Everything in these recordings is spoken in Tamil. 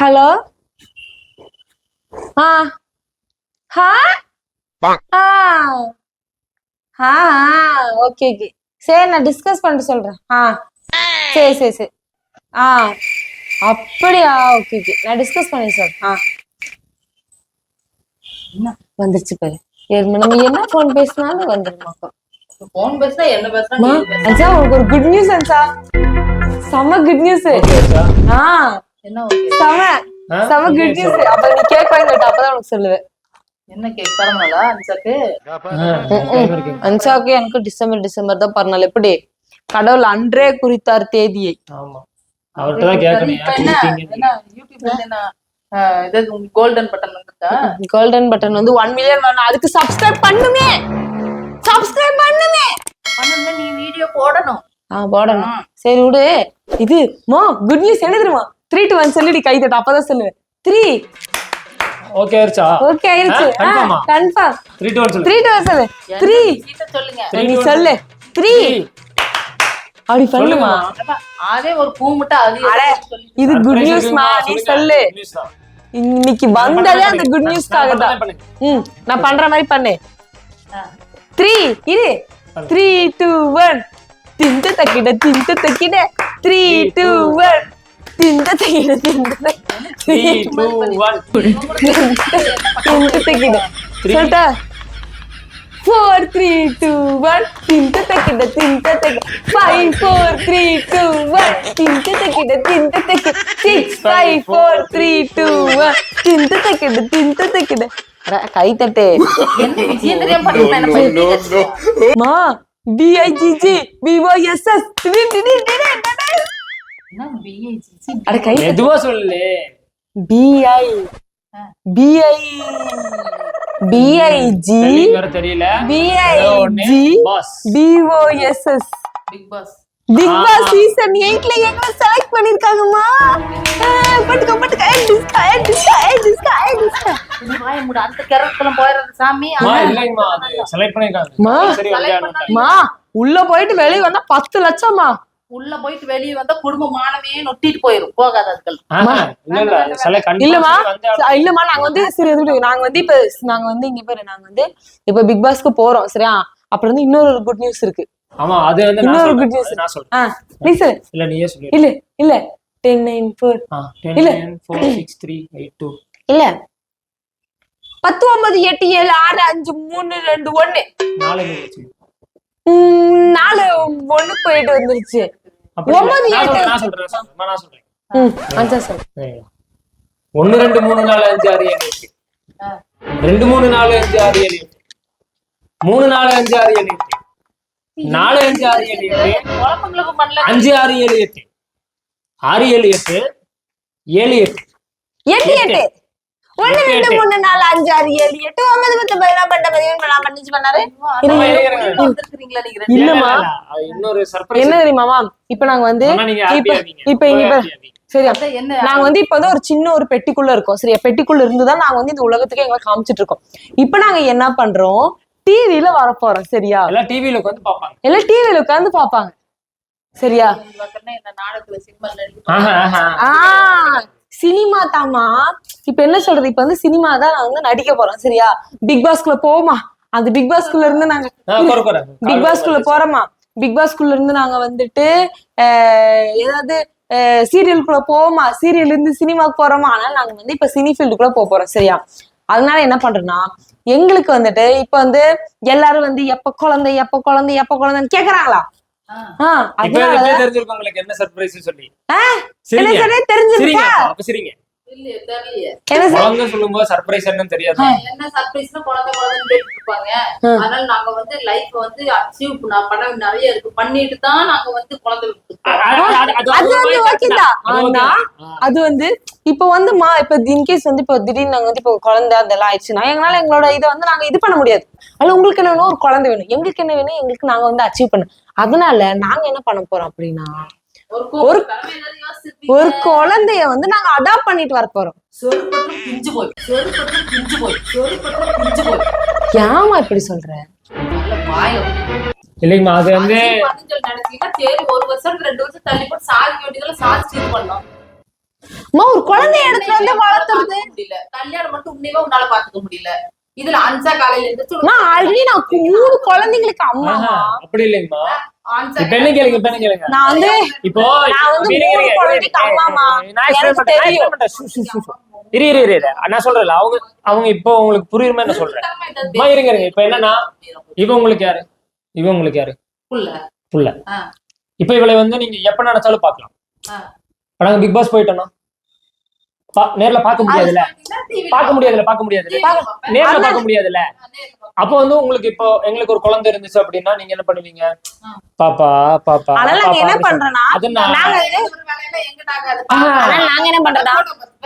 ஹலோ ஆ ஹா ஆ ஆ ஓகே ஓகே சரி நான் டிஸ்கஸ் பண்ணிட்டு சொல்றேன். ஆ சரி சரி சரி ஆ அப்படியா? ஓகே ஓகே நான் டிஸ்கஸ் பண்ணி சொல்றேன். ஆ என்ன வந்துருச்சு பாரு. நம்ம என்ன ஃபோன் பேசினாலும் வந்துருமாக்கா போன் பேசுனா என்ன பேசுனா அம்மா, நீ பேசு. அச்சா உங்களுக்கு ஒரு குட் நியூஸ் அச்சா செம குட் நியூஸ் ஆ? செம செம குட் நியூஸ் அப்ப நீ கேக் வாங்கி அப்பதான் உனக்கு சொல்லுவேன். என்ன கேக் தரமாலா அன்சாக்கு. அன்சாக்கு எனக்கு டிசம்பர் டிசம்பர் தான் பிறநாள் எப்படி? கடவுள் அன்றே குறித்தார் தேதியை. ஆமா. கோல்டன் பட்டன் கோல்டன் பட்டன் வந்து ஒன் மில்லியன் வரணும் அதுக்கு சப்ஸ்கிரைப் பண்ணுமே. சப்ஸ்கிரைப் பண்ணுமே. நீ வீடியோ போடணும். ஆ போடணும். சரி விடு. இது மோ குட் நியூஸ் என்ன தெரியுமா? த்ரீ டு ஒன் சொல்லு கை தட்ட. அப்பதான் சொல்லுவேன். த்ரீ ஓகே ஆயிருச்சா? ஓகே ஆயிருச்சு. கன்ஃபார்ம் 3 டு 1 சொல்லு. த்ரீ டு 1 சொல்லு. 3 சொல்லுங்க. நீ சொல்லு. 3 அப்படி சொல்லுமா? அதே ஒரு பூ மட்டும் இது குட் நியூஸ் மா? நீ சொல்லு. இன்னைக்கு வந்ததே அந்த குட் நியூஸ்க்காக தான் ம் நான் பண்ற மாதிரி பண்ணு. த்ரீ இரு. 3 2 1 திண்டு தக்கிட திண்டு தக்கிட 3 2 1 tintet gitu tintet gitu serta four three two one tinta gitu tintet five four three two one tintet gitu tintet six five four three two one tintet gitu tintet gitu kai tete ma b i g g tinta y s s din din din din மெதுவா சொல்லு. பிஐ பிஐ பிஐஜி spelling வேற தெரியல. ஏதோ ஒண்ணு. B I G Boss. B O S S big boss big boss season 8ல எங்களை செலக்ட் பண்ணிருக்காங்கம்மா. பட்டுக்க பட்டுக்க. ஏ டிஸ்கா ஏ டிஸ்கா ஏ டிஸ்கா ஏ டிஸ்கா. இது வாய மூடு அந்த கேரக்டர்லாம் போயிடுறது சாமி. அம்மா, இல்லைங்கம்மா அது செலக்ட் பண்ணிருக்காங்க. மா. சரி விளையாடணும் மா உள்ள போயிட்டு வெளிய வந்தா பத்து லட்சமா உள்ள போயிட்டு வெளியே வந்தா குடும்ப மானமே நொட்டிட்டு போயிரும். போகாத அதுகள் ஆஹா, இல்ல இல்ல செலக்ட் கண்டிப்பா இல்லம்மா சொல்லி வந்தே ஆகணும். ச- இல்லம்மா நாங்க வந்து சரி நாங்க வந்து இப்ப நாங்க வந்து இங்க பாரு நாங்க வந்து இப்ப பிக் பாஸ்க்கு போறோம் சரியா? அப்புறம் வந்து இன்னொரு குட் நியூஸ் இருக்கு. ஆமா அது வந்து நான் இன்னொரு news. அது நான் சொல்றேன். நீ சொல்லு இல்ல நீயே சொல்லு இல்ல இல்ல. டென் நைன் ஃபோர் இல்ல. Four six three eight two இல்ல. பத்து ஒன்பது எட்டு ஏழு ஆறு அஞ்சு மூணு ரெண்டு ஒண்ணு. நாலு நாலு ஒண்ணு போயிட்டு வந்துருச்சு. ஒண்ணு ரெண்டு மூணு நாலு அஞ்சு ஆறு ஏழு எட்டு. ரெண்டு மூணு நாலு அஞ்சு ஆறு ஏழு எட்டு. மூணு நாலு அஞ்சு ஆறு ஏழு எட்டு. நாலு அஞ்சு ஆறு ஏழு எட்டு. அஞ்சு ஆறு ஏழு எட்டு. ஆறு ஏழு எட்டு. ஏழு எட்டு எட்டு. எட்டு. ஒண்ணு ரெண்டு. மூணு நாலு அஞ்சு ஆறு ஏழு எட்டு ஒன்பது பத்து பதினாறு பன்னெண்டு பதிமூணு பதினாலு பண்ணிச்சு பண்ணாரு இல்லம்மா. இன்னொரு என்ன தெரியுமாமா இப்ப நாங்க வந்து இப்ப. இப்ப இங்க. சரியா? நாங்க வந்து இப்ப வந்து ஒரு சின்ன ஒரு பெட்டிக்குள்ள இருக்கோம். சரியா? பெட்டிக்குள்ள இருந்துதான் நாங்க வந்து இந்த உலகத்துக்கு எங்களை காமிச்சிட்டு இருக்கோம். இப்ப நாங்க என்ன பண்றோம்? டிவில வரப்போறோம். சரியா? எல்லாம் டிவில உட்காந்து பாப்பாங்க எல்லாம் டிவில உட்கார்ந்து பாப்பாங்க சரியா? நாடகத்துல சினிமா தாமா இப்ப என்ன சொல்றது? இப்ப வந்து சினிமா தான் நாங்க வந்து நடிக்க போறோம். சரியா? பிக் பாஸ்குள்ள போவோமா? அந்த பிக் பாஸ்குள்ள இருந்து நாங்க. பிக் பாஸ்குள்ள போறோமா. பிக் பாஸ்குள்ள இருந்து நாங்க வந்துட்டு ஏதாவது சீரியலுக்குள்ள போவோமா? சீரியல் இருந்து சினிமாக்கு போறோமா? ஆனால் நாங்க வந்து இப்ப சினி ஃபீல்டுக்குள்ள போக போறோம். சரியா? அதனால என்ன பண்றோம்னா எங்களுக்கு வந்துட்டு இப்ப வந்து எல்லாரும் வந்து எப்ப குழந்தை எப்ப குழந்தை எப்ப குழந்தைன்னு கேக்குறாங்களா? தெரிஞ்சிருக்கும் உங்களுக்கு என்ன சர்ப்ரைஸ் சொல்லி. தெரிஞ்சிருக்கா அப்ப சிரிங்க. இல்லையே தெரியலையே. என்ன சரி? குழந்தை சொல்லும்போது சர்ப்ரைஸ் என்னன்னு தெரியாது? என்ன சர்ப்ரைஸ்னா குழந்தை குழந்தைன்னு கேட்டு இருப்பாங்க அதனால நாங்க வந்து லைஃப் வந்து அச்சீவ் நான் பண்ண நிறைய இருக்கு. பண்ணிட்டு தான் நாங்க வந்து குழந்தை. அது- ஆனா. அது வந்து இப்ப வந்து மா இப்ப இன்கேஸ் வந்து இப்ப திடீர்னு நாங்க வந்து இப்ப குழந்தை அதெல்லாம் ஆயிடுச்சுன்னா எங்களால எங்களோட இதை வந்து நாங்க இது பண்ண முடியாது. அது உங்களுக்கு என்ன வேணும் ஒரு குழந்தை வேணும். எங்களுக்கு என்ன வேணும்? எங்களுக்கு நாங்க வந்து அச்சீவ் பண்ணணும். அதனால நாங்க என்ன பண்ண போறோம் அப்படின்னா ஒரு. ஒரு குழந்தைய வந்து நாங்க அடாப்ட் பண்ணிட்டு வர போறோம். ஏமா இப்படி சொல்ற? இல்லைங்கம்மா அது வந்து ஒரு வருஷம் ரெண்டு வருஷம் தள்ளி போட்டு சாதிக்க வேண்டியதெல்லாம் சாதிச்சு இது பண்ணோம் அம்மா ஒரு குழந்தைய எடுத்துட்டு வந்து வளர்த்துறது. முடியல. கல்யாணம் மட்டும் உன்னையவே உன்னால பாத்துக்க முடியல. இதுல அஞ்சா காலையில இருந்து அம்மா ஆல்ரெடி நான் மூணு குழந்தைங்களுக்கு அம்மாமா ஆஹா, அப்படி இல்லைங்கம்மா. நான் வந்து இப்போ நான் வந்து மூணு குழந்தைக்கு அம்மாமா. எனக்கு தெரியும். இரு இரு இரு. நான் அவங்க அவங்க இப்போ உங்களுக்கு புரியுமா என்ன சொல்றேன்? இருங்க இருங்க. இப்ப என்னன்னா இவ உங்களுக்கு யாரு? இவ உங்களுக்கு யாரு? புள்ள. இப்ப இவளை வந்து நீங்க எப்ப நினைச்சாலும் பாக்கலாம். இப்ப நாங்க பிக் பாஸ் போயிட்டோம்னா நேர்ல பார்க்க முடியாதுல்ல. பார்க்க முடியாதுல்ல பார்க்க முடியாதுல்ல நேர்ல. பார்க்க முடியாதுல்ல. அப்போ வந்து உங்களுக்கு இப்போ எங்களுக்கு ஒரு குழந்தை இருந்துச்சு அப்படின்னா நீங்க என்ன பண்ணுவீங்க? பாப்பா பாப்பா பாப்பா என்ன பண்றோம்னா நான் நாங்க அதனால நாங்க என்ன பண்றோம்னா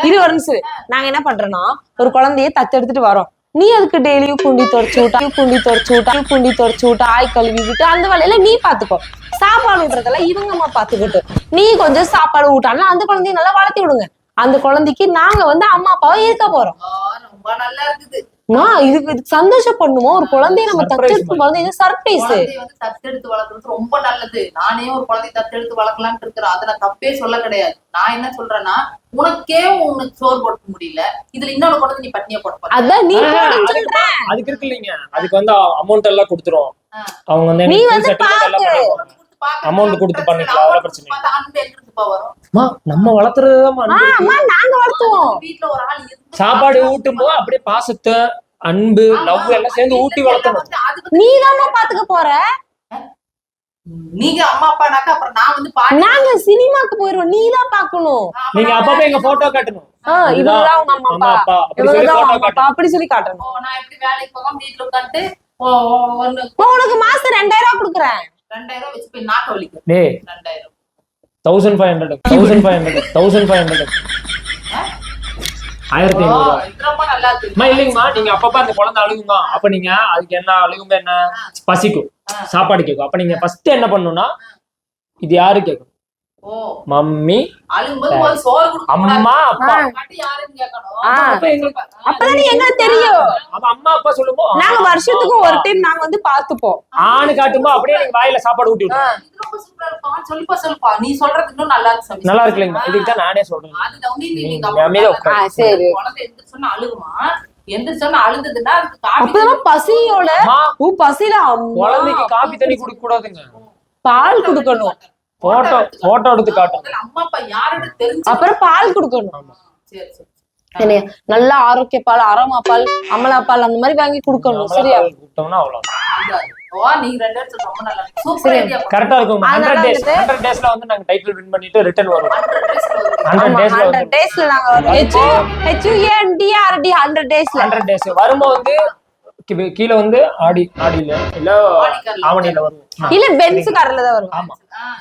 இரு ஒரு நிமிஷம். நாங்க என்ன பண்றோம்னா ஒரு குழந்தைய தத்தெடுத்துட்டு வரோம். நீ அதுக்கு டெய்லியும் குண்டி தொடச்சு விட்டா குண்டி தொடச்சு விட்டா குண்டி தொடச்சு விட்டா ஆய் கழுவி விட்டு அந்த வேலையில நீ பாத்துக்கோ. சாப்பாடு விடுறதெல்லாம் இவங்க அம்மா பாத்துக்கிட்டு. நீ கொஞ்சம் சாப்பாடு ஊட்டானா அந்த குழந்தைய நல்லா வளர்த்தி விடுங்க. அந்த குழந்தைக்கு நாங்க வந்து அம்மா அப்பாவை இருக்க போறோம். ரொம்ப நல்லா இருக்குது. நான் இதுக்கு இதுக்கு சந்தோஷப்படணுமோ ஒரு குழந்தைய நம்ம தத்தெடுத்து வளர்ந்து இது சர்ப்ரைஸ் வந்து தத்தெடுத்து வளர்க்கறது ரொம்ப நல்லது. நானே ஒரு குழந்தைய தத்தெடுத்து வளர்க்கலாம்னு இருக்கிறேன். அதை நான் தப்பே சொல்ல கிடையாது. நான் என்ன சொல்றேன்னா உனக்கே உனக்கு சோறு போட முடியல. இதுல இன்னொரு குழந்தை நீ பட்னியா போட அதான் நீ அதுக்கு இருக்கு இல்லைங்க. அதுக்கு வந்து அமௌண்ட் எல்லாம் கொடுத்துரும். அவங்க வந்து நீ வந்து Amount கொடுத்து பண்ணிக்கலாம், அதெல்லாம் பிரச்சனை நம்ம வளர்த்துறதுதான் நாங்க வளர்த்துவோம். வீட்டுல ஒரு ஆள் இருந்து சாப்பாடு ஊட்டும் போது அப்படியே பாசத்தை அன்பு லவ் எல்லாம் சேர்ந்து ஊட்டி வளர்த்தணும். நீ பாத்துக்க போற? நீங்க அம்மா அப்பானாக்கா அப்புறம் நான் வந்து நாங்க சினிமாக்கு போயிருவோம். நீ தான் பாக்கணும் நீங்க அப்பப்ப எங்க போட்டோ காட்டணும். ஆ, இவங்கதான் உங்க அம்மா அப்பா. அப்பா அப்படி சொல்லி இவங்கதான் காட்டணும். அப்படி சொல்லி காட்டணும். ஓ, நான் எப்படி வேலைக்கு போகாம வீட்டுல உனக்கு மாசம் ரெண்டாயிரம் ரூபாய் கொடுக்குறேன். ரெண்டாயிரம் ரூபாய் வச்சு போய் நாக்க வலிக்கும். டேய். ரெண்டாயிரம். Thousand five hundred thousand five hundred thousand five hundred ஆயிரத்தி இல்லைங்கம்மா நீங்க அப்பப்ப அந்த குழந்தை அழுகுங்க அப்ப நீங்க அதுக்கு என்ன அழுகுங்க என்ன? பசிக்கும். சாப்பாடு கேட்கும் அப்ப நீங்க ஃபர்ஸ்ட் என்ன பண்ணணும்னா இது யாரு கேட்கும் மம்மி. அம்மா அப்பா. அப்பதான் எங்களுக்கு தெரியும். அம்மா அப்பா சொல்லும்போது நாங்க வருஷத்துக்கு ஒரு டைம் நாங்க வந்து பாத்துப்போம் ஆணு காட்டும்போது அப்படியே நீங்க வாயில சாப்பாடு ஊட்டி விட்டுருவோம் இது ரொம்ப சூப்பரா இருக்குப்பா சொல்லிப்பா சொல்லுப்பா. நீ சொல்றது இன்னும் நல்லா இருக்கு சாமி. நல்லா இருக்கு இல்லைங்களா இதுக்கு தான் நானே சொல்றேன். சரி. எந்திரிச்சோன்னா காப்பி அப்பதான் பசியோட பசியில அம்மா. குழந்தைக்கு காபி தண்ணி குடிக்க கூடாதுங்க. பால் கொடுக்கணும். போட்டோ போட்டோ எடுத்து முதல்ல அம்மா அப்பா யாருன்னு தெரிஞ்சு அப்புறம் பால் கொடுக்கணும். சரி சரி. என்னைய நல்ல ஆரோக்கிய பால் அரமா பால் அமலா பால் அந்த மாதிரி வாங்கி கொடுக்கணும். சரியா? ஐடியா கரெக்டா இருக்கும் ஹண்ட்ரட் டேஸ் ஹண்ட்ரட் டேஸ்ல வந்து நாங்க டைட்டில் வின் பண்ணிட்டு ரிட்டர்ன் வருவோம் ஹண்ட்ரட் டேஸ்ல ஹண்ட்ரட் வந்து டேஸ்ல நாங்க வருவோம் ஹெச் ஹெச் ஏன் டிஆர்டி ஹண்ட்ரட் டேஸ்ல ஹண்ட்ரட் டேஸ் வரும்போது கீழே வந்து ஆடி ஆடியில இல்ல. ஆவணியில வருவோம் ஆ, இல்ல பென்ஸ் கார்ல தான் வருவோம் ஆமா.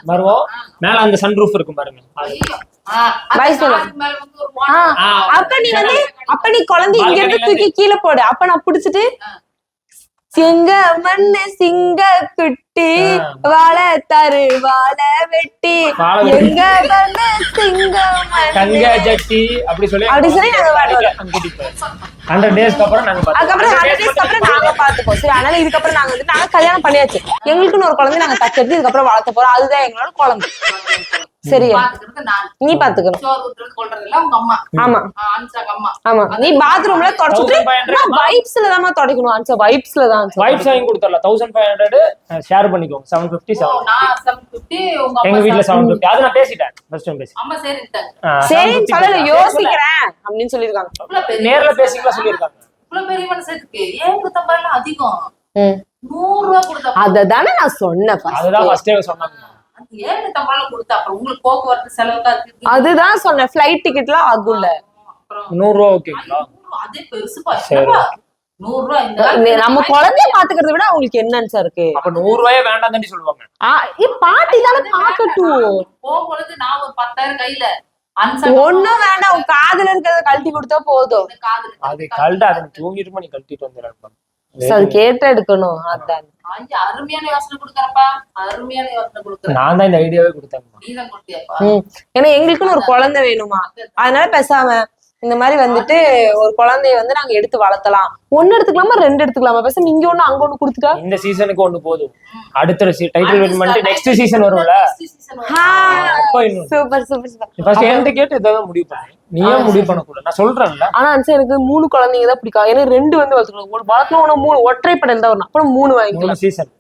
வருவோம். மேல அந்த சன் ரூஃப் இருக்கும் பாருங்க. அப்ப நீ வந்து அப்ப நீ குழந்தை இங்க இருந்து தூக்கி கீழே போடு. அப்ப நான் புடிச்சிட்டு சிங்க மண்ணு சிங்க குட்டி. வாழ தரு வாழ வெட்டி. எங்க மண்ணு சிங்க தங்க மண்ணு. ஜட்டி அப்படி சொல்லி அப்படி சொல்லி நாங்க. ஹண்ட்ரட் டேஸ்க்கு அப்புறம் நாங்க. அதுக்கப்புறம் 100 ஹண்ட்ரட் டேஸ்க்கு அப்புறம் நாங்க பாத்துப்போம். சரி அதனால இதுக்கப்புறம் நாங்க வந்து நாங்க கல்யாணம் பண்ணியாச்சு. எங்களுக்குன்னு ஒரு குழந்தை நாங்க தச்செடுத்து இதுக்கப்புறம் வளர்த்த போறோம். அதுதான் எங்களோட குழந்தை. சரியா? நீ பாத்துக்கணும். சோறு ஊட்டுறது கொள்றது எல்லாம் உங்க அம்மா. ஆமா. ஆ, அனுஷாங்க அம்மா. ஆமா. நீ பாத்ரூம்ல தொடச்சிட்டு 1500 வைப்ஸ்ல தான் தொடக்கணும் ஆன்சர் வைப்ஸ்ல தான். வைப்ஸ் வாங்கி ஃபைவ் ஹண்ட்ரட் ஷேர் பண்ணிக்கோங்க. செவன் ஃபிஃப்டி ஓ, செவன் நான் செவன் பிப்டி உங்க எங்க அம்மா வீட்ல செவன் ஃபிஃப்டி அது நான் பேசிட்டேன். ஃபர்ஸ்ட் டைம் பேசி சரி 750 சொல்லல யோசிக்கிறேன் சொல்லிருக்காங்க நேர்ல பேசிக்கலாம் சொல்லியிருக்காங்க. இவ்வளவு பெரிய மனசுக்கு ஏன் நூத்தம்பது ரூபாய் அதிகம்? ம். நூறு ரூபாய் கொடுத்தா அததானே நான் சொன்னேன். அதுதான் ஃபர்ஸ்டே சொன்னாங்க. ஏழு ரூபாய் கொடுத்தா அப்புறம் உங்களுக்கு போக்குவரத்து செலவுக்கா அதுதான் சொன்னேன். ஃபிளைட் டிக்கெட்லாம் ஆகும்ல நூறு ரூபா ஓகேங்களா ஐநூறு, அதே பெருசுப்பா சரி. என்னப்பா? நூறு ரூபாய் இந்த இந்த காலத்துல நம்ம குழந்தைய பாத்துக்கிறத விட அவங்களுக்கு என்னன்னு சார் இருக்கு. அப்ப நூறு ரூபாயே வேண்டாம் தாண்டி சொல்லுவாங்க. பாட்டி தானே பாக்கட்டும். போகும்பொழுது நான் ஒரு பத்தாயிரம் கையில ஒண்ணும் வேண்டாம். காதுல இருக்கிறத கழட்டி கொடுத்தா போதும். காதுல அது கழட்ட அதை தூங்கிட்டு நீ கழட்டிட்டு வந்துடுறாங்க So, அது கேட்டு எடுக்கணும். அதான். அருமையான யோசனை கொடுக்கறப்பா. அருமையான யோசனை கொடுக்குற நான் தான் இந்த ஐடியாவே கொடுத்தேன். ஏன்னா எங்களுக்குன்னு ஒரு குழந்தை வேணுமா? அதனால பேசாம இந்த மாதிரி வந்துட்டு ஒரு குழந்தைய வந்து நாங்க எடுத்து வளர்த்தலாம். ஒண்ணு எடுத்துக்கலாமா ரெண்டு எடுத்துக்கலாமா? பேசாம இங்க ஒண்ணு அங்க ஒண்ணு கொடுத்துட்டா? இந்த சீசனுக்கு ஒண்ணு போதும். அடுத்த டைட்டில் வின் பண்ணிட்டு நெக்ஸ்ட் சீசன் வரும்ல? சூப்பர் சூப்பர் ஃபர்ஸ்ட் என்கிட்ட கேட்டு இதான் முடிவு பண்ணு. நீ ஏன் முடிவு பண்ணக்கூடாது. நான் சொல்றேன்ல. ஆனா அன்சா எனக்கு மூணு குழந்தைங்க தான் பிடிக்கும். எனக்கு ரெண்டு வந்து வளர்த்துக்கணும். ஒரு வளர்க்கணும் மூணு ஒற்றை படம் தான் வரணும். அப்புறம் மூணு வாங்கிக்கலாம். சீசன்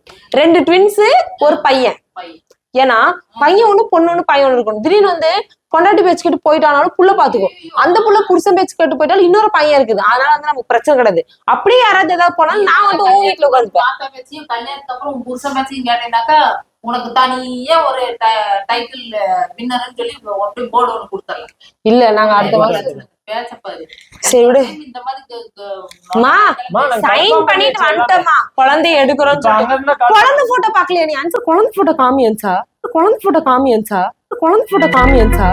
ரெண்டு ட்வின்ஸ் ஒரு பையன். பையன். ஏன்னா பையன் ஒண்ணு பொண்ணு ஒண்ணு பையன் ஒண்ணு இருக்கணும். திடீர்னு வந்து பொண்டாட்டி பேச்சு கேட்டு போயிட்டானாலும் புள்ள பாத்துக்கோ அந்த புள்ள புருஷன் பேச்சு கேட்டு போயிட்டாலும் இன்னொரு பையன் இருக்குது. அதனால வந்து நமக்கு பிரச்சனை கிடையாது. அப்படியே யாராவது ஏதாவது போனாலும் நான் வந்து உன் வீட்டுல உட்காந்துப்பேன். கல்யாணத்துக்கு அப்புறம் புருஷன் பேச்சையும் கேட்டேனாக்கா உனக்கு தனியே ஒரு டைட்டில் வின்னர்னு சொல்லி போர்டு ஒண்ணு கொடுத்துடலாம். இல்ல நாங்க அடுத்த பாரு சரி விடு. சைன் பண்ணிட்டு வந்துட்டோமா குழந்தைய எடுக்கிறோம். குழந்தை போட்டோ பாக்கலையா நீ? அன்சர் குழந்தை போட்டோ காமி அன்சா குழந்தை போட்டோ காமி அன்சா குழந்தை போட்டோ காமி அன்சா